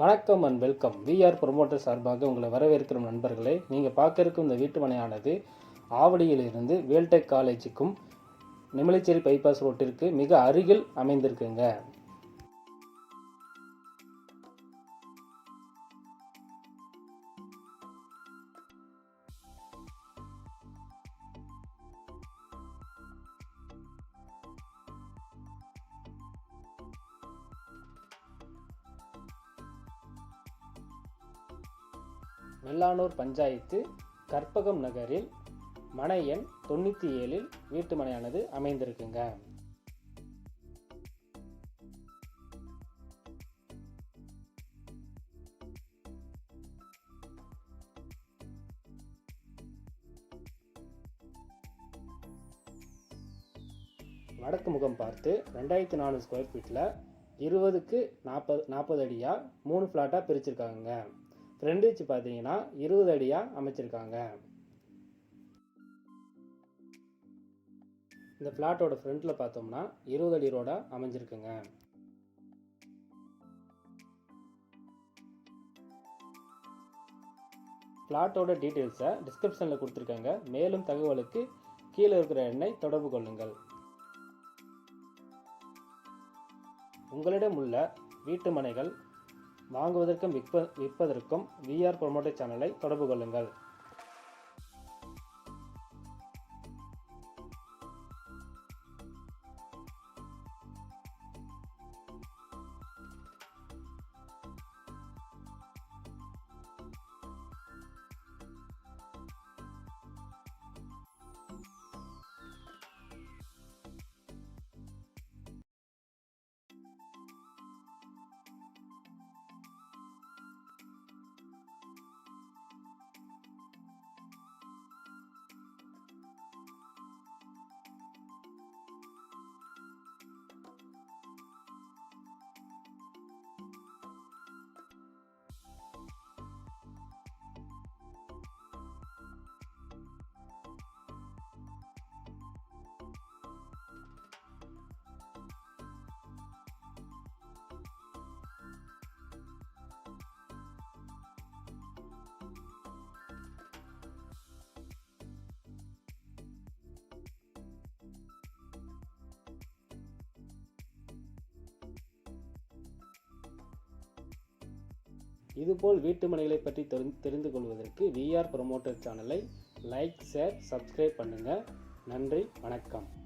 வணக்கம் and welcome VR promoter சார்பாக உங்களை வரவேற்கிறோம் நண்பர்களே. நீங்கள் பார்க்க இருக்கும் இந்த வீட்டுமனையானது ஆவடியிலிருந்து வேல்டெக் காலேஜுக்கும் நிமலைச்சேரி பைபாஸ் ரோட்டிற்கு மிக அருகில் அமைந்திருக்குங்க. வெள்ளானூர் பஞ்சாயத்து கற்பகம் நகரில் மனை எண் தொண்ணூற்றி ஏழில் வீட்டு மனையானது அமைந்திருக்குங்க. வடக்கு முகம் பார்த்து ரெண்டாயிரத்தி நாலு ஸ்கொயர் ஃபீட்டில் இருபதுக்கு நாற்பது நாற்பது அடியாக மூணு ஃப்ளாட்டாக பிரிச்சிருக்காங்க ஃப்ரண்ட் வச்சு பார்த்தீங்கன்னா இருபது அடியாக அமைச்சிருக்காங்க. இந்த ஃப்ளாட்டோட ஃப்ரண்ட்டில் பார்த்தோம்னா இருபது அடி ரோடாக அமைஞ்சிருக்குங்க. ஃப்ளாட்டோட டீட்டெயில்ஸை டிஸ்கிரிப்ஷனில் கொடுத்துருக்காங்க. மேலும் தகவலுக்கு கீழே இருக்கிற எண்ணை தொடர்பு கொள்ளுங்கள். உங்களிடம் உள்ள வீட்டு மனைகள் வாங்குவதற்கும் விற்ப விற்பதற்கும் விஆர் ப்ரொமோட்டர் சேனலை தொடர்பு கொள்ளுங்கள். இதுபோல் வீட்டு மனைகளை பற்றி தெரிந்து தெரிந்து கொள்வதற்கு விஆர் ப்ரொமோட்டர் சேனலை லைக் ஷேர் சப்ஸ்கிரைப் பண்ணுங்கள் நன்றி வணக்கம்.